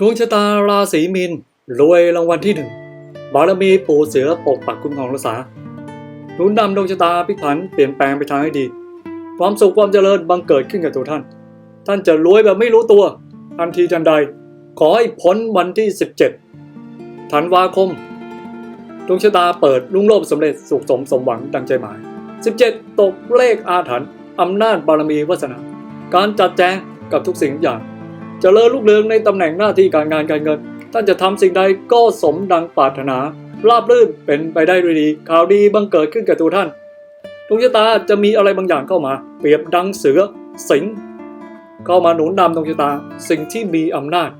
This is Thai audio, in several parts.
ดวงชะตาราศีมีนรวยรางวัลที่หนึ่งบารมีปู่เสือปกปักคุ้มครองรักษาหนุนนำดวงชะตาพลิกผันเปลี่ยนแปลงไปทางให้ดี ความสุขความเจริญบังเกิดขึ้นกับตัวท่าน ท่านจะรวยแบบไม่รู้ตัว ทันทีทันใด ขอให้พ้นวันที่ 17 ธันวาคม ดวงชะตาเปิดรุ่งโรจน์สำเร็จสุขสมสมหวังดังใจหมาย 17 ตกเลขอาถรรพ์อำนาจบารมีวาสนา การจัดแจงกับทุกสิ่งทุกอย่าง จเจริญรุ่งเรืองในตำแหน่งหน้าที่การงานการเงิน ท่านจะทำสิ่งใดก็สมดังปรารถนา ราบรื่นเป็นไปได้ด้วยดี ข่าวดีบังเกิดขึ้นกับตัวท่านดวงชะตาจะมีอะไรบางอย่างเข้ามา เปรียบดังเสือสิงเข้ามาหนุนนำดวงชะตา สิ่งที่มีอำนาจ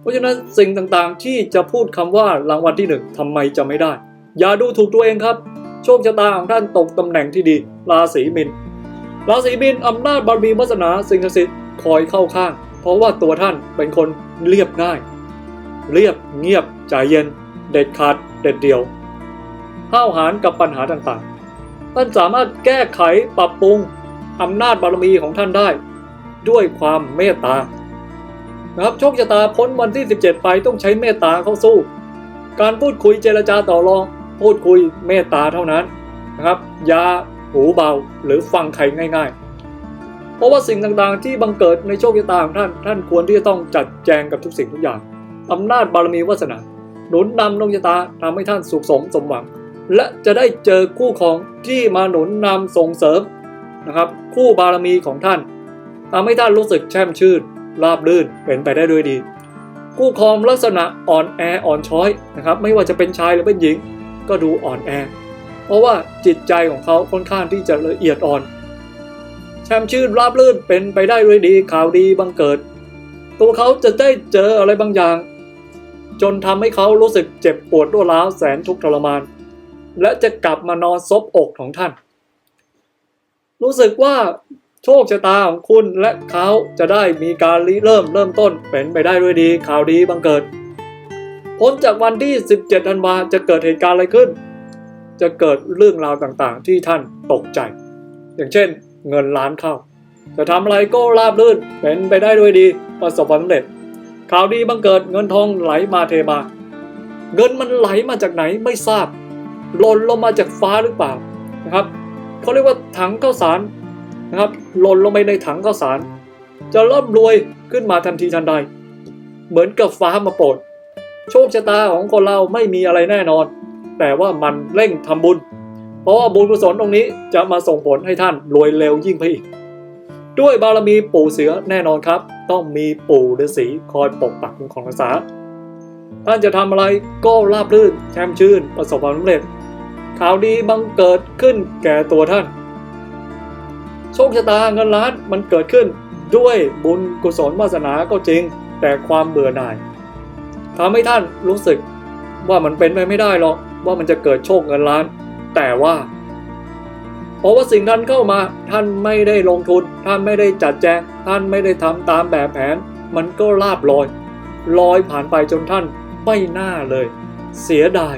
เพราะฉะนั้นสิ่งต่างๆที่จะพูดคำว่ารางวัลที่หนึ่งทำไมจะไม่ได้ อย่าดูถูกตัวเองครับ โชคชะตาของท่านตกตำแหน่งที่ดี ราศีมิน ราศีมินอำนาจบารมีวาสนาสิ่งศักดิ์สิทธิ์คอยเข้าข้าง เพราะว่าตัวท่านเป็นคนเรียบง่าย เรียบเงียบใจเย็น เด็ดขาดเด็ดเดี่ยวห้าวหาญกับปัญหาต่างๆ ท่านสามารถแก้ไขปรับปรุงอำนาจบารมีของท่านได้ ด้วยความเมตตานะครับโชคชะตาพ้นวันที่ 17 ไปต้องใช้เมตตาเข้าสู้ การพูดคุยเจรจาต่อรองพูดคุยเมตตาเท่านั้นนะครับอย่าหูเบาหรือฟังใครง่าย ๆ ราะว่าสิ่งต่างๆ ที่บังเกิดในโชคชะตาของท่าน ท่านควรที่จะต้องจัดแจงกับทุกสิ่งทุกอย่างอำนาจบารมีวาสนา หนุนนำดวงชะตาทำให้ท่านสุขสมสมหวัง และจะได้เจอคู่ของที่มาหนุนนำส่งเสริมนะครับ คู่บารมีของท่านทำให้ท่านรู้สึกแช่มชื่นราบรื่นเป็นไปได้ด้วยดี คู่ครองลักษณะอ่อนแออ่อนช้อยนะครับ ไม่ว่าจะเป็นชายหรือเป็นหญิง ก็ดูอ่อนแอ เพราะว่าจิตใจของเขาค่อนข้างที่จะละเอียดอ่อน แช่มชื่นราบรื่นเป็นไปได้ด้วยดีข่าวดีบังเกิด ตัวเขาจะได้เจออะไรบางอย่าง จนทำให้เขารู้สึกเจ็บปวดรวดร้าวแสนทุกข์ทรมาน และจะกลับมานอนซบอกของท่าน รู้สึกว่าโชคชะตาของคุณและเขาจะได้มีการริเริ่มเริ่มต้นเป็นไปได้ด้วยดีข่าวดีบังเกิด พ้นจากวันที่ 17ธันวาจะเกิดเหตุการณ์อะไรขึ้น จะเกิดเรื่องราวต่างๆ ที่ท่านตกใจ อย่างเช่น เงินล้านเข้า จะทำอะไรก็ราบรื่น เป็นไปได้ด้วยดี ประสบความสำเร็จ ข่าวดีบังเกิดเงินทองไหลมาเทมา เงินมันไหลมาจากไหนไม่ทราบหล่นลงมาจากฟ้าหรือเปล่านะครับเขาเรียกว่าถังข้าวสารนะครับหล่นลงไปในถังข้าวสาร จะร่ำรวยขึ้นมาทันทีทันใด เหมือนกับฟ้ามาโปรดโชคชะตาของคนเราไม่มีอะไรแน่นอน แต่ว่ามันเร่งทำบุญ เพราะว่าบุญกุศลตรงนี้จะมาส่งผลให้ท่านรวยเร็วยิ่งไปอีก ด้วยบารมีปู่เสือแน่นอนครับ ต้องมีปู่ฤาษีคอยปกปักคุ้มครองรักษา ท่านจะทำอะไรก็ราบรื่นแช่มชื่นประสบความสำเร็จ ข่าวดีบังเกิดขึ้นแก่ตัวท่าน โชคชะตาเงินล้านมันเกิดขึ้นด้วยบุญกุศลวาสนาก็จริง แต่ความเบื่อหน่ายทำให้ท่านรู้สึกว่ามันเป็นไปไม่ได้หรอกว่ามันจะเกิดโชคเงินล้าน แต่ว่าเพราะว่าสิ่งนั้นเข้ามาท่านไม่ได้ลงทุน ท่านไม่ได้จัดแจง ท่านไม่ได้ทำตามแบบแผน มันก็ลาบลอย ลอยผ่านไปจนท่านไม่น่าเลย เสียดาย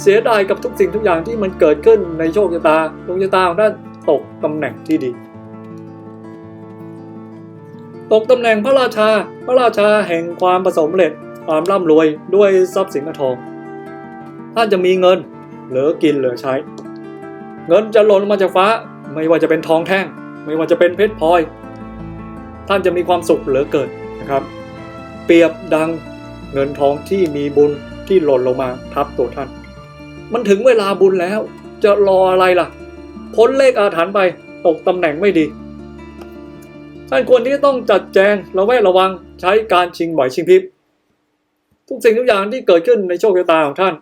เสียดายกับทุกสิ่งทุกอย่างที่มันเกิดขึ้นในโชคชะตาดวงชะตาของท่านตกตำแหน่งที่ดี ตกตำแหน่งพระราชา พระราชาแห่งความประสมเร็จ ความร่ำรวยด้วยทรัพย์สินเงินทอง ท่านจะมีเงิน เหลือกินเหลือใช้ เงินจะหล่นมาจากฟ้า ไม่ว่าจะเป็นทองแท่ง ไม่ว่าจะเป็นเพชรพลอย ท่านจะมีความสุขเหลือเกินนะครับ เปรียบดังเงินทองที่มีบุญที่หล่นลงมาทับตัวท่าน มันถึงเวลาบุญแล้ว จะรออะไรล่ะ พ้นเลขอาถรรพ์ไปตกตำแหน่งไม่ดี ท่านควรที่จะต้องจัดแจงระแวดระวังใช้การชิงไหวชิงพริบทุกสิ่งทุกอย่างที่เกิดขึ้นในโชคชะตาของท่าน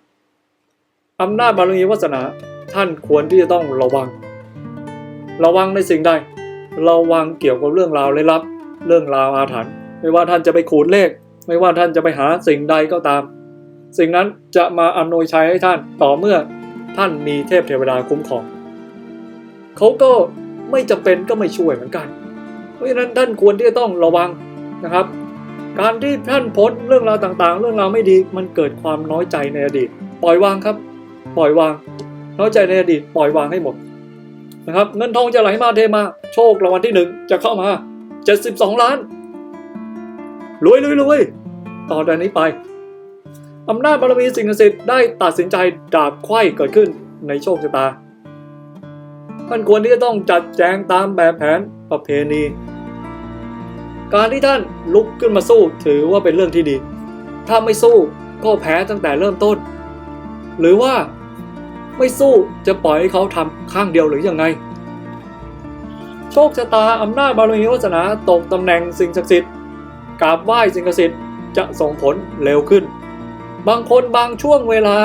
อำนาจบารมีวาสนา ท่านควรที่จะต้องระวัง ระวังในสิ่งใด ระวังเกี่ยวกับเรื่องราวลี้ลับ เรื่องราวอาถรรพ์ไม่ว่าท่านจะไปขูดเลข ไม่ว่าท่านจะไปหาสิ่งใดก็ตาม สิ่งนั้นจะมาอำนวยชัยให้ท่านต่อเมื่อท่านมีเทพเทวดาคุ้มครองเขาก็ไม่จำเป็นก็ไม่ช่วยเหมือนกัน เพราะฉะนั้นท่านควรที่จะต้องระวังนะครับ การที่ท่านพ้นเรื่องราวต่างๆ เรื่องราวไม่ดีมันเกิดความน้อยใจในอดีต ปล่อยวางครับ ปล่อยวางน้อยใจในอดีตปล่อยวางให้หมดนะครับเงินทองจะไหลมาเทมา โชครางวัลที่หนึ่งจะเข้ามา 72 ล้านรวยรวยรวยต่อจากนี้ไปอำนาจบารมีสิ่งศักดิ์สิทธิ์ได้ตัดสินใจดาบไขว้เกิดขึ้นในโชคชะตาท่านควรที่จะต้องจัดแจงตามแบบแผนประเพณี การที่ท่านลุกขึ้นมาสู้ถือว่าเป็นเรื่องที่ดี ถ้าไม่สู้ก็แพ้ตั้งแต่เริ่มต้น หรือว่าไม่สู้จะปล่อยให้เขาทำข้างเดียวหรือยังไง โชคชะตาอำนาจบารมีวาสนาตกตำแหน่งสิ่งศักดิ์สิทธิ์กราบไหว้สิ่งศักดิ์สิทธิ์จะส่งผลเร็วขึ้น บางคนบางช่วงเวลา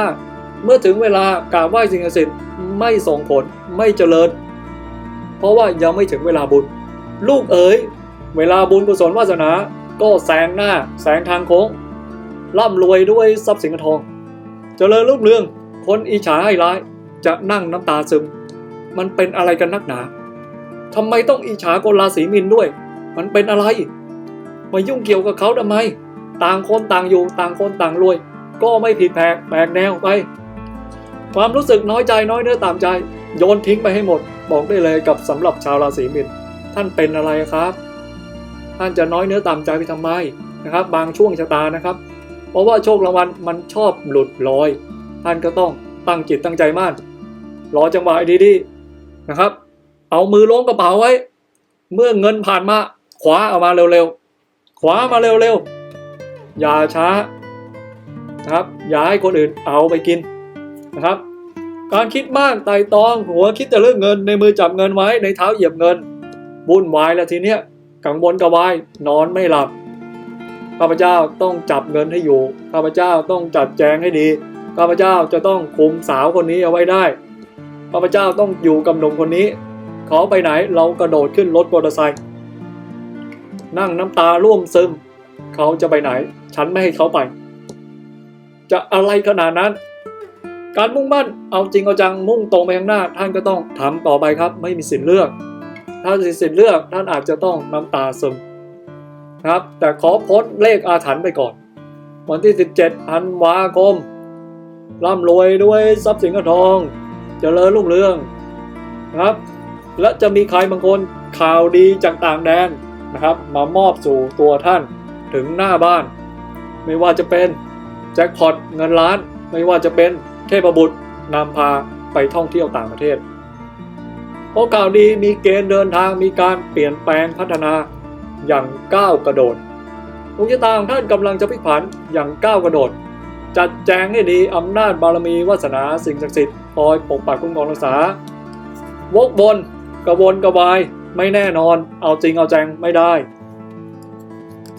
เมื่อถึงเวลากราบไหว้สิ่งศักดิ์สิทธิ์ไม่ส่งผลไม่เจริญ เพราะว่ายังไม่ถึงเวลาบุญ ลูกเอ๋ยเวลาบุญกุศลวาสนา ก็แซงหน้าแซงทางโค้งร่ำรวยด้วยทรัพย์สินเงินทอง เจริญรุ่งเรือง คนอิจฉาให้ร้าย จะนั่งน้ำตาซึม มันเป็นอะไรกันนักหนาทำไมต้องอิจฉาคนราศีมินด้วย มันเป็นอะไร มายุ่งเกี่ยวกับเขาทำไม ต่างคนต่างอยู่ ต่างคนต่างรวย ก็ไม่ผิดแผกแปลกแนวไป ความรู้สึกน้อยใจน้อยเนื้อตามใจ โยนทิ้งไปให้หมด บอกได้เลยกับสำหรับชาวราศีมินท่านเป็นอะไรครับ ท่านจะน้อยเนื้อตามใจไปทำไมนะครับ บางช่วงชะตานะครับ เพราะว่าโชครางวัลมันชอบหลุดลอย ท่านก็ต้องตั้งจิตตั้งใจมั่นรอจังหวะดีๆนะครับ เอามือล้วงกระเป๋าไว้ เมื่อเงินผ่านมาขวาเอามาเร็วๆขวามาเร็วๆอย่าช้านะครับ อย่าให้คนอื่นเอาไปกินนะครับ การคิดมากไต่ตอง หัวคิดแต่เรื่องเงินในมือจับเงินไว้ในเท้าเหยียบเงินวุ่นวายแล้วทีเนี้ยกังวลกระวายนอนไม่หลับ ข้าพเจ้าต้องจับเงินให้อยู่ ข้าพเจ้าต้องจัดแจงให้ดี ข้าพเจ้าจะต้องคุมสาวคนนี้เอาไว้ได้ ข้าพเจ้าต้องอยู่กับหนุ่มคนนี้ เขาไปไหนเรากระโดดขึ้นรถมอเตอร์ไซค์ นั่งน้ำตาร่วมซึม เขาจะไปไหน ฉันไม่ให้เขาไป จะอะไรขนาดนั้น การมุ่งมั่น เอาจริงเอาจังมุ่งตรงไปข้างหน้า ท่านก็ต้องทำต่อไปครับ ไม่มีสิทธิ์เลือก ถ้ามีสิทธิ์เลือกท่านอาจจะต้องน้ำตาซึม ครับ แต่ขอพ้นเลขอาถรรพ์ไปก่อน วันที่ 17ธันวาคมร่ำรวยด้วยทรัพย์สินเงินทองเจริญรุ่งเรืองนะครับ และจะมีใครบางคนข่าวดีจากต่างแดนนะครับ มามอบสู่ตัวท่านถึงหน้าบ้าน ไม่ว่าจะเป็นแจ็คพอตเงินล้าน ไม่ว่าจะเป็นเทพบุตรนำพาไปท่องเที่ยวต่างประเทศเพราะข่าวดีมีเกณฑ์เดินทางมีการเปลี่ยนแปลงพัฒนา อย่างก้าวกระโดดดวงชะตาของท่านกำลังจะพลิกผันอย่างก้าวกระโดด จัดแจงให้ดีอำนาจบารมีวาสนาสิ่งศักดิ์สิทธิ์คอยปกปักคุ้มครองรักษาวกบนกระวนกระวายไม่แน่นอน เอาจริงเอาแจงไม่ได้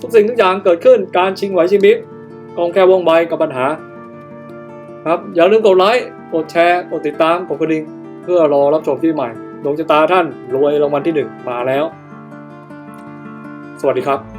ทุกสิ่งทุกอย่างเกิดขึ้นการชิงไหวชิงมิกกองแค่วงใบกับปัญหา ครับอย่าลืมกดไลค์กดแชร์กดติดตามกดกระดิ่งเพื่อรอรับชมที่ใหม่ดวงชะตาท่านรวยรางวัลที่หนึ่งมาแล้ว สวัสดีครับ